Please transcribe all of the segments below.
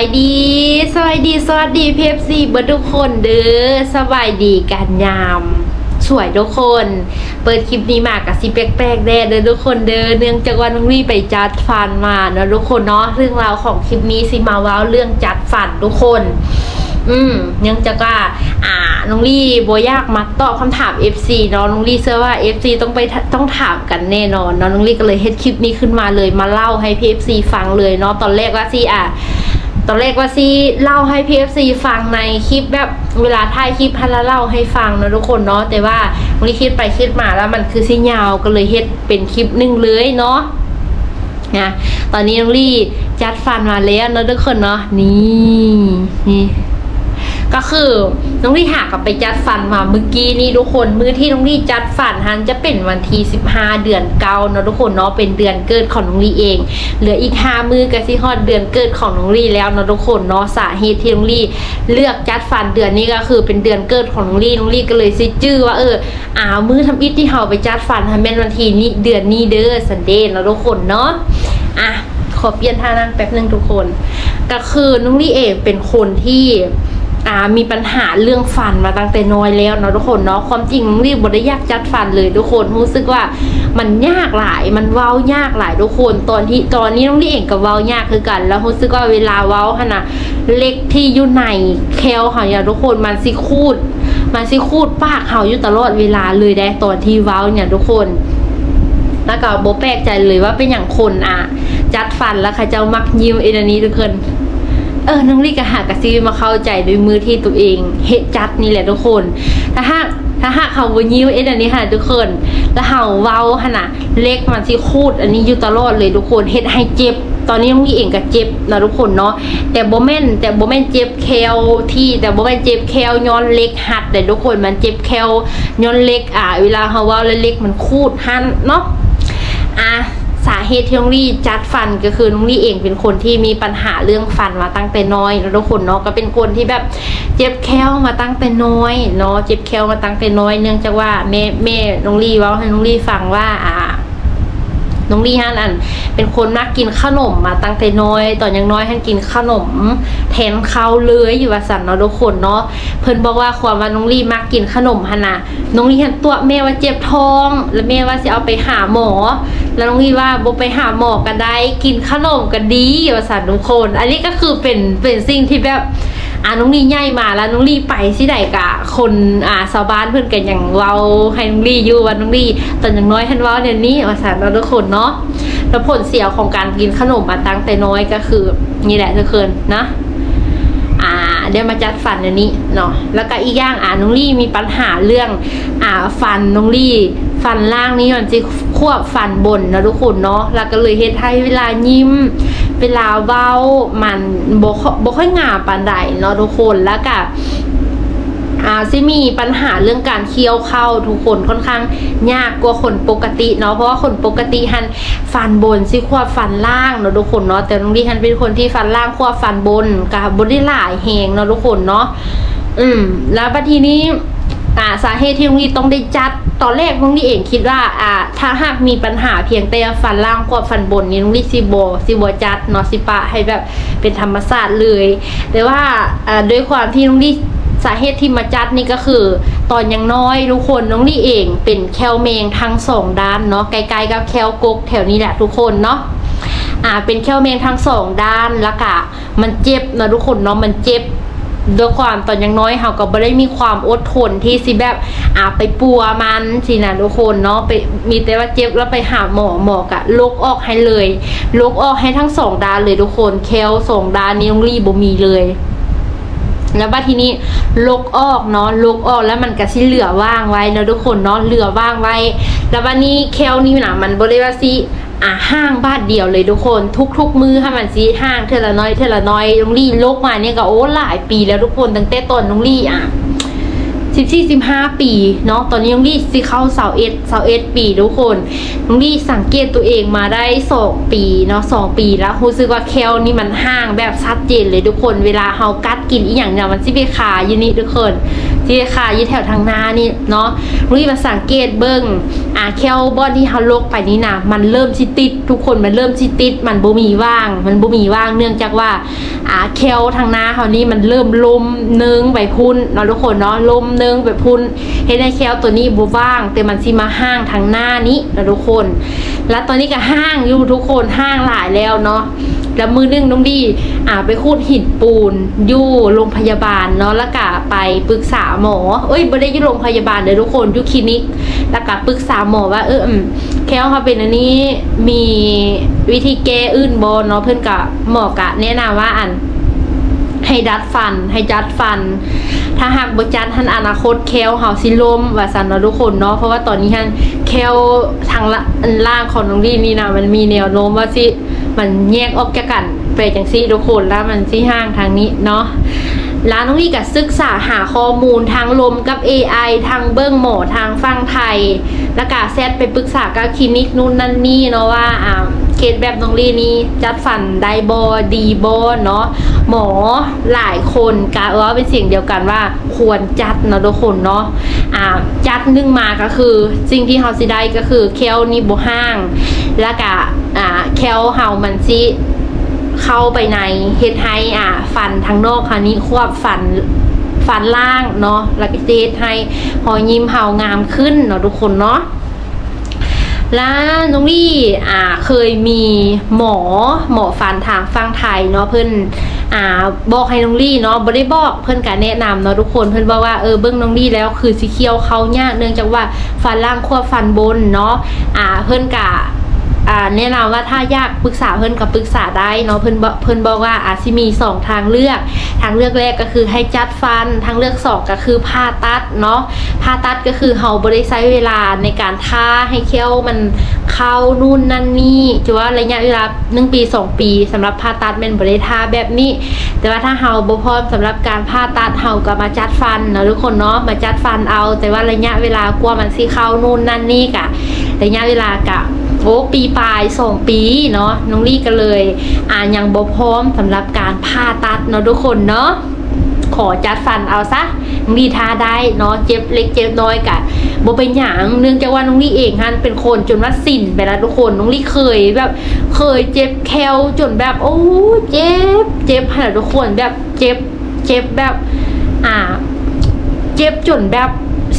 ายดี สวัสดีสวัสดีพีเอฟซีเบิร์ทุกคนเด้อสบายดีกันยาม สวยทุกคน เปิดคลิปนี้มากับซีแปลกๆแน่เด้อทุกคนเด้อเนื่องจากว่าน้องลี่ไปจัดฟันมาเนาะทุกคนเนาะเรื่องราวของคลิปนี้สิมาว้าวเรื่องจัดฟันทุกคน อืมยังจะว่า อ่าน้องลี่โบยากมาตอบคำถาม FC เนาะน้องลี่เชื่อว่า FC ต้องไปต้องถามกันแน่นอนเนาะน้องลี่ก็เลยเฮ็ดคลิปนี้ขึ้นมาเลยมาเล่าให้พี่ FC ฟังเลยเนาะตอนแรกว่าซีอะ ตอนแรกว่าซีเล่าให้ PFC ฟังในคลิปแบบเวลาถ่ายคลิปพันละเล่าให้ฟังนะทุกคนเนาะแต่ว่าวันนี้คิดไปคิดมาแล้วมันคือซียาวก็เลยเฮ็ดเป็นคลิปหนึ่งเลยเนาะนะตอนนี้น้องลี่จัดฟันมาแล้วนะทุกคนเนาะนี่นี่ ก็คือน้องลี่หากับไปจัดฟันมาเมื่อกี้นี่ทุกคนมือที่น้องลี่จัดฟันฮันจะเป็นวันที่15 เดือนเก้าเนาะทุกคนเนาะเป็นเดือนเกิดของน้องลี่เอง เหลืออีกห้ามือกับสิฮอดเดือนเกิดของน้องลี่แล้วเนาะทุกคนเนาะสาเหตุที่น้องลี่เลือกจัดฟันเดือนนี้ก็คือเป็นเดือนเกิดของน้องลี่น้องลี่ก็เลยซิจื้อว่าเอออ่ามือทำอิฐที่เฮาไปจัดฟันให้แม่นวันที่นี้เดือนนี้เด้อสันเดย์เนาะทุกคนเนาะอะขอเปลี่ยนท่านั่งแป๊บนึงทุกคน ก็คือน้องลี่เองเป็นคนที่ อ่ามีปัญหาเรื่องฟันมาตั้งแต่น้อยแล้วเนาะทุกคนเนาะความจริงน้องรีบบได้ยากจัดฟันเลยทุกคนรู้สึกว่ามันยากหลายมันเว้ายากหลายทุกคนตอนที่ตอนนี้น้องรีเองกับเว้ายากคือกัน แล้วรู้สึกว่าเวลาเว้าขนาดเล็กที่อยู่ในแคลเขาเนี่ยทุกคนมันสิคูด มันสิคูดปากเขาอยู่ตลอดเวลาเลยได้ตอนที่เว้าเนี่ยทุกคนแล้วก็โบแปลกใจเลยว่าเป็นอย่างคนอะจัดฟันแล้วครจะเอามักยิ้มเอ็นนี้ทุกคน ออน้องลี่ก็หากระซีมาเข้าใจด้วยมือที่ตัวเองเฮ็ดจัดนี่แหละทุกคนถ้าหากถ้าหากเขาบยิ้วเอ็ดอันนี้ค่ะทุกคน แล้วเฮาเว้าขนาดเล็กมันสิคูด อันนี้อยู่ตลอดเลยทุกคนเฮ็ดให้เจ็บ ตอนนี้น้องลี่เองก็เจ็บนะทุกคนเนาะ แต่โบแมนแต่โบแมนเจ็บแคลที่แต่โบแมนเจ็บแคลย้อนเล็กหัดแต่ทุกคนมันเจ็บแคลย้อนเล็กอ่าเวลาเฮาเว้าแล้วเล็กมันคูดหันเนาะ อะ สาเหตุที่น้องลี่จัดฟันก็คือน้องลี่เองเป็นคนที่มีปัญหาเรื่องฟันมาตั้งแต่น้อยแล้วทุกคนเนาะก็เป็นคนที่แบบเจ็บแค้วมาตั้งแต่น้อยเนาะเจ็บแค้วมาตั้งแต่น้อย เนื่องจากว่าแม่แม่น้องลี่ว่าให้น้องลี่ฟังว่าอ่า น้องลี่ฮันอัน เป็นคนมักกินขนมมาตั้งแต่น้อย ตอนยังน้อยฮันกินขนมแทนข้าวเลยอยู่ว่าสันเนาะทุกคนเนาะเพิ่นบอกว่าความว่าน้องลี่มักกินขนมฮันน่ะน้องลี่ฮันตัวแม่ว่าเจ็บท้อง แล้วแม่ว่าสิเอาไปหาหมอ แล้วน้องลี่ว่าบ่ไปหาหมอก็ได้ กินขนมก็ดีว่าสันทุกคน อันนี้ก็คือเป็นเป็นสิ่งที่แบบ อ่าน้องลี่ใหญ่มาแล้วน้องลี่ไปที่ใดกะคนอ่าชาวบ้านเพื่อนกันอย่างเว้าให้น้องลี่อยู่ว่าน้องลี่ตอนอย่างน้อยท่านว้าเดี๋ยวนี้ว่าสันเราทุกคนเนาะแล้วผลเสียของการกินขนมมาตั้งแต่น้อยก็คือนี่แหละทุกคนนะอ่าเดี๋ยวมาจัดฟันเดี๋ยวนี้เนาะแล้วก็อีกอย่างอ่าน้องลี่มีปัญหาเรื่องอ่าฟันน้องลี่ฟันล่างนี่มันจะควบฟันบนนะทุกคนเนาะแล้วก็เลยเฮ็ดให้เวลายิ้ม เวลาเว้ามันบ่ค่อยบ่ค่อยงาปานใดเนาะทุกคนแล้วก็อ่าซิมีปัญหาเรื่องการเคี้ยวเข้าทุกคนค่อนข้างยากกว่าคนปกติเนาะเพราะว่าคนปกติหันฟันบนซิควบฟันล่างเนาะทุกคนเนาะแต่น้องดิฮันเป็นคนที่ฟันล่างควบฟันบนกับบนได้หลายแหงเนาะทุกคนเนาะอืม แล้วบัดทีนี้ อ่าสาเหตุที่น้องลี่ต้องได้จัดตอนแรกน้องลี่เองคิดว่าอ่า ถ้าหากมีปัญหาเพียงแต่ฟันล่างกับฟันบนนี่น้องลี่ซิโบซิโบจัดเนาะซิปะให้แบบเป็นธรรมศาสตร์เลย แต่ว่าอ่าด้วยความที่น้องลี่สาเหตุที่มาจัดนี่ก็คือ ตอนยังน้อยทุกคนน้องลี่เองเป็นแคลเมงทั้งสองด้านเนาะไกลๆกับแคลกกแถวนี้แหละทุกคนเนาะอ่าเป็นแคลเมงทั้งสองด้านแล้วก็มันเจ็บนะทุกคนเนาะมันเจ็บ ด้วยความตอนยังน้อยเฮาก็บ่ได้มีความอดทนที่สิแบบอ่าไปปัวมันสินะทุกคนเนาะไปมีแต่ว่าเจ็บแล้วไปหาหมอหมอกะลกออกให้เลยลกออกให้ทั้งสองด้านเลยทุกคนแคลสองด้านนี้น้องรีบบ่มีเลยแล้วบัดทีนี้ลกออกเนาะลกออกแล้วมันก็สิเหลือว่างไว้เนาะทุกคนเนาะเหลือว่างไว้ แล้ววันนี้แคลนี่นะมันบ่ได้ว่าสิ อ่าห้างบ้านเดียวเลยทุกคนทุก ๆ มือให้มันสิห้างเทละน้อยเทละน้อยน้องลี่ลกมาเนี่ยก็โอ้หลายปีแล้วทุกคนตั้งแต่ตอนน้องลี่อะสิบสี่สิบห้าปีเนาะตอนนี้น้องลี่สิเข้าเสาเอ็ดเสาเอ็ดปีทุกคนน้องลี่สังเกตตัวเองมาได้สองปีเนาะสองปีแล้วรู้สึกว่าแคลนี่มันห่างแบบชัดเจนเลยทุกคนเวลาเฮากัดกินอีหยังเนี่ยมันสิไปขาอยู่นี่ทุกคนที่ขายอยู่แถวทางหน้านี่เนาะลุงลี่มาสังเกตเบิ้ง อ่าแคลบอนที่เฮาลกไปนี่นะมันเริ่มสิติด ทุกคนมันเริ่มสิติด มันบ่มีว่าง มันบ่มีว่างเนื่องจากว่าอ่าแคลทางหน้าเฮานี่มันเริ่มลมเนึงไปพุ่นเนาะทุกคนเนาะลมเนึงไปพุ่นเฮ็ดให้แคลตัวนี้บ่ว่าง แต่มันสิมาห้างทางหน้านี้เนาะทุกคน แล้วตอนนี้ก็ห้างอยู่ทุกคนห้างหลายแล้วเนาะแล้วมือนึงน้องดีอ่าไปคูดหินปูนอยู่โรงพยาบาลเนาะแล้วก็ไปปรึกษาหมอ เอ้ยไม่ได้อยู่โรงพยาบาลเลยทุกคนอยู่คลินิก แล้วก็ปรึกษาหมอว่า เออแค่เขาเป็นอันนี้มีวิธีแก้อื่นบนเนาะเพื่อนกะหมอกะแนะนำว่าอันให้ดัดฟัน ให้จัดฟัน ถ้าหากบจัดทันอนาคตแคลเฮาสิลมว่าสันเนาะทุกคนเนาะเพราะว่าตอนนี้ทันแคลทางล่างของน้องดีนี่นะมันมีแนวโน้มว่าสิมันแยกออกจากกันไปจังซี่ทุกคนแล้วมันสิห่างทางนี้เนาะร้านน้องดีก็ศึกษาหาข้อมูลทางลมกับ AI ทางเบิ้องหมอทางฟังไทย แล้วก็แซดไปปรึกษากับคลินิกนู่นนั่นนี่เนาะว่าอ่าเคสแบบน้องลีนี่จัดฟันได้บอดีบอเนาะหมอหลายคนกะว่าเป็นเสียงเดียวกันว่าควรจัดเนาะทุกคนเนาะอ่าจัดนึ่งมาก็คือสิ่งที่เฮาสิได้ก็คือเคลนี่บ่ห้าง แล้วก็อ่าเคลเฮามันสิ เข้าไปในเฮ็ดให้อ่าฟันทางนอกคราวนี้ควบฟันฟันล่างเนาะแล้วก็จะเฮ็ดให้หอยยิ้มเฮางามขึ้นเนาะทุกคนเนาะแล้วน้องลี่อ่าเคยมีหมอหมอฟันทางฟังไทยเนาะเพื่อนอ่าบอกให้น้องลี่เนาะบ่ได้บอกเพื่อนการแนะนำเนาะทุกคนเพื่อนบอกว่าเออเบิ้องน้องลี่แล้วคือสีเขียวเขายากเนื่องจากว่าฟันล่างควบฟันบนเนาะอ่าเพื่อนกะ อ่าแนะนำว่าถ้าอยากปรึกษาเพื่อนกับปรึกษาได้เนาะเพื่อนบอกเพื่อนบอกว่าอาจจะมีสองทางเลือก ทางเลือกแรกก็คือให้จัดฟัน ทางเลือกสองก็คือผ่าตัดเนาะผ่าตัดก็คือเฮาบ่ได้ใช้เวลาในการท่าให้เขี้ยวมันเข้านู่นนั่นนี่จะว่าระยะเวลาหนึ่งปีสองปีสำหรับผ่าตัดแม่นบ่ได้ท่าแบบนี้ แต่ว่าถ้าเฮาบ่พร้อมสำหรับการผ่าตัดเฮาก็มาจัดฟันเนาะทุกคนเนาะมาจัดฟันเอา แต่ว่าระยะเวลากว่ามันสิเข้านู่นนั่นนี่กะระยะเวลากะ โอ้ปีปลายสองปีเนาะน้องลี่ก็เลยอ่านยังบ่พร้อมสำหรับการผ่าตัดเนาะทุกคนเนาะขอจัดฟันเอาซะน้องลี่ทาได้เนาะเจ็บเล็กเจ็บน้อยกะบ่เป็นหยังเนื่องจากว่าน้องลี่เองฮันเป็นคนจนว่าสิ่นไปแล้วทุกคนน้องลี่เคยแบบเคยเจ็บแคลจนแบบโอ้เจ็บเจ็บขนาดทุกคนแบบเจ็บเจ็บแบบ อ่า เจ็บจนแบบ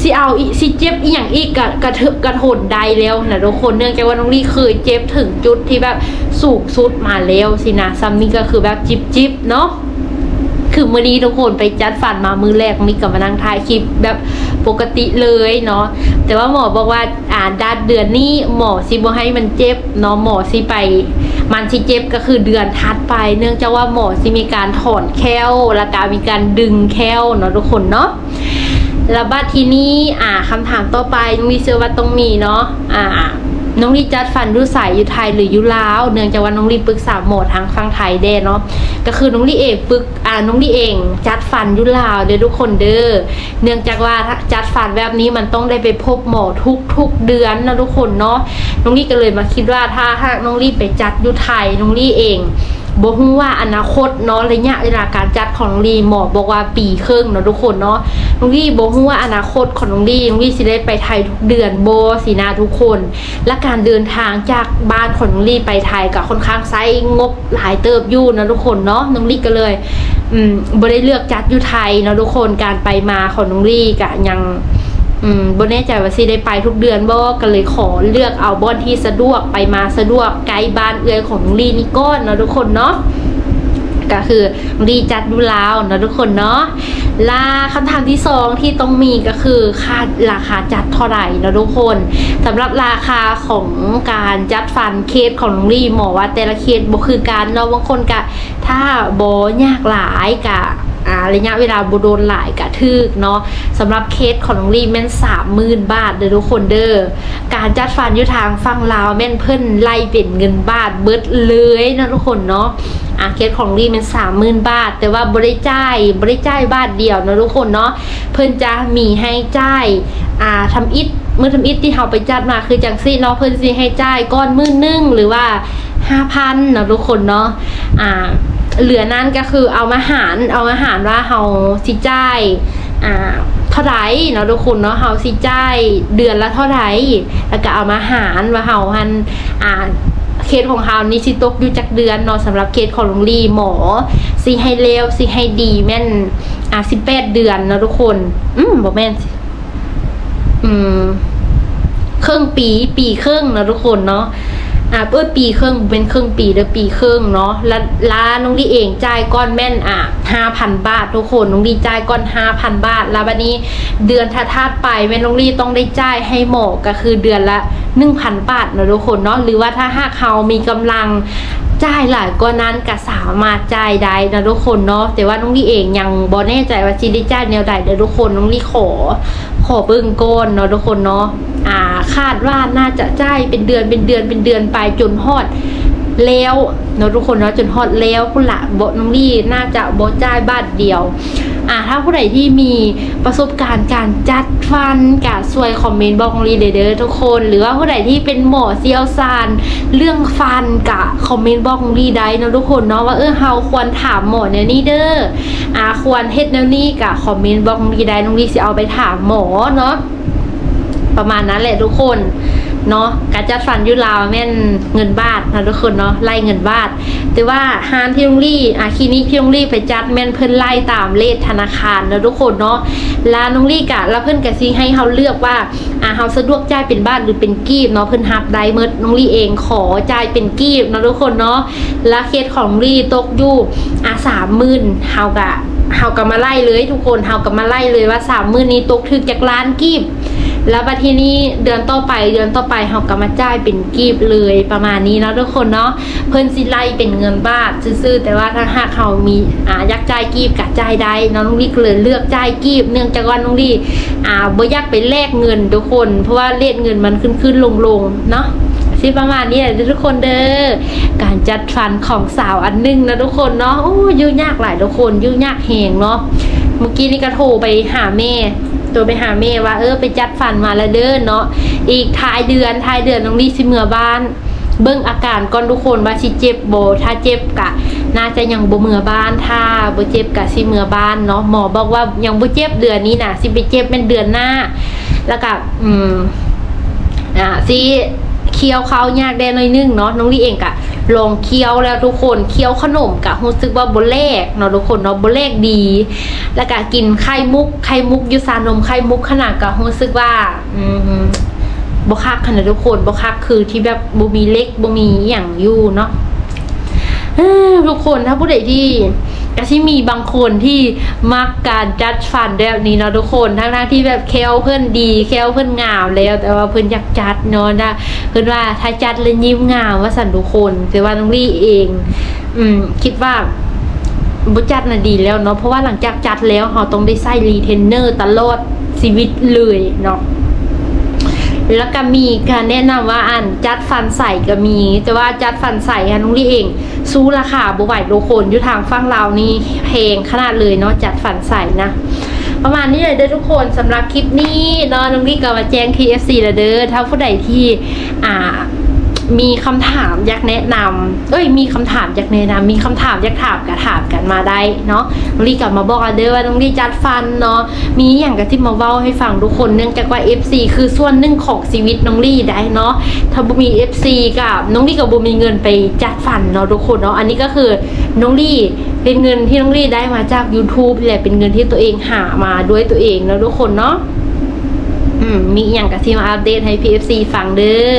สิเอาอีสิเจ็บอีหยังอีกกะกระเถกระทนใดแล้วนะทุกคนเนื่องจากว่าน้องลี่เคยเจ็บถึงจุดที่แบบสูงสุดมาแล้วสินะซัมนี่ก็คือแบบจิบจิบเนาะคือเมื่อนี้ทุกคนไปจัดฟันมามือแรกมีกับมานั่งถ่ายคลิปแบบปกติเลยเนาะแต่ว่าหมอบอกว่าอ่าดัดเดือนนี้หมอสิบ่ให้มันเจ็บเนาะหมอสิไป มันสิเจ็บก็คือเดือนทัดไป เนื่องจากว่าหมอสิมีการถอนแคลแล้วก็มีการดึงแคลเนาะทุกคนเนาะ แล้วบัดทีนี้อ่าคำถามต่อไปน้องลีเชื่อว่าต้องมีเนาะอ่าน้องลีจัดฟันดูใสอยู่ไทยหรืออยู่ลาวเนื่องจากว่าน้องลีปรึกษาหมอทางฟังไทยเด้เนาะก็คือน้องลีเองปรึกอ่าน้องลีเอง จัดฟันอยู่ลาวเด้อทุกคนเด้อเนื่องจากว่าจัดฟันแบบนี้มันต้องได้ไปพบหมอทุกทุกเดือนนะทุกคนเนาะน้องลีก็เลยมาคิดว่าถ้าหากน้องลีไปจัดอยู่ไทยน้องลีเอง บอกว่าอนาคตเนาะระยะเวลาการจัดของน้องลีหมอบอกว่าปีครึ่งเนาะทุกคนเนาะน้องลีบอกว่าอนาคตของน้องลีน้องลีสิได้ไปไทยทุกเดือนโบสีนาทุกคน และการเดินทางจากบ้านของน้องลีไปไทยกับค่อนข้างไซงบหลายเติบอยู่นะทุกคนเนาะน้องลีก็เลยอืมบ่ได้เลือกจัดอยู่ไทยเนาะทุกคนการไปมาของน้องลีกะยัง อืมบ่แน่ใจว่าสิได้ไปทุกเดือนบ่ก็เลยขอเลือกเอาบ่อนที่สะดวกไปมาสะดวกไกลบ้านเอื้อยของน้องลีนี่ก้อนเนาะทุกคนเนาะก็คือน้องลีจัดดูลาวนะทุกคนเนาะลาคำถามที่สองที่ต้องมีก็คือค่าราคาจัดเท่าไหร่นะทุกคนสำหรับราคาของการจัดฟันเคสของน้องลีหมอว่าแต่ละเคสบ่คือกันเนาะบางคนก็ถ้าบ่ยากหลายกะ อ่าระยะเวลาบโดนหลายกะทึกเนาะสำหรับเคสของน้องลีแม่นสามหมื่นบาทเด้อทุกคนเด้อการจัดฟันยู่ทางฝั่งลาวแม่นเพิ่นไล่เป็นเงินบาทเบิดเลยนะทุกคนเนาะอ่าเคสของน้องลีแม่นสามหมื่นบาท แต่ว่าบริจ่ายบริจ่ายบาทเดียวนะทุกคนเนาะเพิ่นจะมีให้จ่ายอ่าทำอิฐเมื่อทำอิฐที่เราไปจัดมาคือจังซี่เนาะเพิ่นสิให้จ่ายก้อนมื่นหนึงหรือว่าห้าพันนะทุกคนเนาะอ่า เหลือนั้นก็คือเอามาหารเอามาหารว่าเฮาสิจ่ายอ่าเท่าไรเนาะทุกคนเนาะเฮาสิจ่ายเดือนละเท่าไรแล้วก็เอามาหารว่าเฮาหันอ่าเคสของเฮานี่สิตกอยู่จักเดือนเนาะสำหรับเคสของลุงลี่หมอสิให้เลวสิให้ดีแม่นอะ18เดือนเนาะทุกคน อืมบ่แม่นอืมครึ่งปีปีครึ่งเนาะทุกคนเนาะ อ่าเอ้ยปีครึ่งเป็นครึ่งปีเดือปีครึ่งเนาะแล้วร้านน้องดีเองจ่ายก้อนแม่นอะห้าพันบาททุกคนน้องดีจ่ายก้อนห้าพันบาท แล้ววันนี้เดือนถ้าทาดไปแม่น้องดีต้องได้จ่ายให้หมอก็คือเดือนละหนึ่งพันบาทนะทุกคนเนาะหรือว่าถ้าหากเขามีกำลัง จ่ายหลายกว่านั้นก็สามารถจ่ายได้นะทุกคนเนาะแต่ว่าน้องลี่เองยังบ่แน่ใจว่าจีได้จ่ายแนวใดเดี๋ยวทุกคนน้องลี่ขอ ขอเบิ้งก้นเนาะทุกคนเนาะอ่าคาดว่าน่าจะจ่ายเป็นเดือนเป็นเดือนเป็นเดือนไปจนฮอดแล้วเนาะทุกคนเนาะจนฮอดแล้วคุณละบน้องลี่น่าจะบ่จ่ายบาทเดียว อ่าถ้าผู้ใดที่มีประสบการณ์การจัดฟันกะช่วยคอมเมนต์บอกน้องลี่เด้อทุกคน หรือว่าผู้ใดที่เป็นหมอเซียวซานเรื่องฟันกะคอมเมนต์บอกน้องลี่ได้เนาะทุกคนเนาะว่าเออเฮาควรถามหมอแนวนี้เด้ออ่าควรเฮ็ดแนวนี้กะคอมเมนต์บอกน้องลี่ได้น้องลี่สิเอาไปถามหมอเนาะประมาณนั้นแหละทุกคน เนาะการจัดฟันยุลาวแม่นเงินบาทนะทุกคนเนาะไล่เงินบาท แต่ว่าฮานที่โรงรี่อาคลินิกที่โรงรี่ไปจัดแม่นเพิ่นไล่ตามเลขธนาคารนะทุกคนเนาะแล้วน้องรี่กะแล้วเพิ่นกะซิให้เฮาเลือกว่าอ่าเฮาสะดวกจ่ายเป็นบาทหรือเป็นกีบเนาะเพิ่นฮับได้เมิดน้องรี่เองขอจ่ายเป็นกีบนะทุกคนเนาะแล้วเคสของน้องรี่ตกอยู่อ่า30,000เฮากะ เฮากะมาไล่เลยทุกคนเฮากะมาไล่เลยว่า30,000นี้ตกถึกจากล้านกีบแล้วบัดทีนี้เดือนต่อไปเดือนต่อไปเฮาก็มาจ่ายเป็นกีบเลยประมาณนี้เนาะทุกคนเนาะเพิ่นสิไล่เป็นเงินบาทซื่อๆแต่ว่าถ้าหากเขามีอ่ายากจ่ายกีบก็จ่ายได้น้องลี่เลยเลือกจ่ายกีบ เนื่องจากว่าน้องลี่อ่าบ่อยากไปแลกเงินทุกคน เพราะว่าเลทเงินมันขึ้นๆลงๆเนาะ สิประมาณนี้แหละทุกคนเด้อการจัดฟันของสาวอันหนึงนะทุกคนเนาะโอ้ยุ่งยากหลายทุกคนยุ่งยากแหงเนาะเมื่อกี้นี่ก็โทรไปหาแม่ตัวไปหาเมย์ว่าเออไปจัดฟันมาแล้วเด้อเนาะอีกท้ายเดือนท้ายเดือนน้องลี่สิเมือบ้าน เบิ่งอาการก่อนทุกคนว่าสิเจ็บโบถ้าเจ็บกะ น่าจะยังบ่เมือบ้านถ้าบ่เจ็บกะสิเมือบ้านเนาะหมอบอกว่ายังบ่เจ็บเดือนนี้นะสิไปเจ็บเป็นเดือนหน้า แล้วก็อืมอ่าสิ เคี้ยวเขายากแดหน่อยนึงเนาะน้องลี่เองกะลองเคี้ยวแล้วทุกคนเคี้ยวขนมกะรู้สึกว่าโบเลกเนาะทุกคนเนาะโบเลกดี แล้วก็กินไข่มุกไข่มุกยูซานมไข่มุกขนาดกะรู้สึกว่าอืมบ่คักขนาดทุกคนบ่คักคือที่แบบบ่มีเล็กบ่มีอย่างยู่เนาะ ทุกคนถ้าผู้ใดที่ก็ที่มีบางคนที่มักการจัดฟันแบบนี้เนาะทุกคนทั้งที่แบบแคลเพื่อนดีแคลเพื่อนงามแล้ว แต่ว่าเพื่อนอยากจัดเนาะนะเพื่อนว่าถ้าจัดแล้วยิ้มงามว่าสันทุกคนแต่ว่าน้องลี่เอง อืม คิดว่าบุจัดน่ะดีแล้วเนาะเพราะว่าหลังจากจัดแล้วเราต้องได้ใส่รีเทนเนอร์ตลอดชีวิตเลยเนาะ แล้วก็มีการแนะนำว่าอันจัดฟันใส่ก็มี แต่ว่าจัดฟันใส่ค่ะน้งลี่เอง สู้ราคาบุไหวโลโคนอยู่ทางฝั่งเรานี่เพลงขนาดเลยเนาะจัดฟันใส่นะประมาณนี้เลยเด้อทุกคนสำหรับคลิปนี้เนาะน้องลี่ก็มาแจ้ง KFC แล้วเด้อถ้าผู้ใดที่อ่า มีคำถามอยากแนะนำเอ้ยมีคำถามอยากแนะนำมีคำถามอยากถามก็ถามกันมาได้เนาะน้องลี่กลับมาบอกเด้อว่าน้องลี่จัดฟันเนาะมีอย่างกับที่มาเว้าให้ฟังทุกคนเนื่องจากว่า FC คือส่วนหนึ่งของชีวิตน้องลี่ได้เนาะถ้าบ่มี FC กับน้องลี่กับบ่มีเงินไปจัดฟันเนาะทุกคนเนาะอันนี้ก็คือน้องลี่เป็นเงินที่น้องลี่ได้มาจาก YouTube แหละเป็นเงินที่ตัวเองหามาด้วยตัวเองเนาะทุกคนเนาะ มีอย่างกับที่มาอัปเดตให้ PFC ฟังเด้อ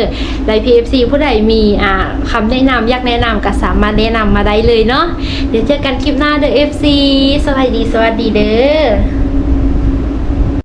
และ PFC ผู้ใดมีอ่าคำแนะนำอยากแนะนำก็สามารถแนะนำมาได้เลยเนาะเดี๋ยวเจอกันคลิปหน้าเด้อ FC สวัสดีสวัสดีเด้อ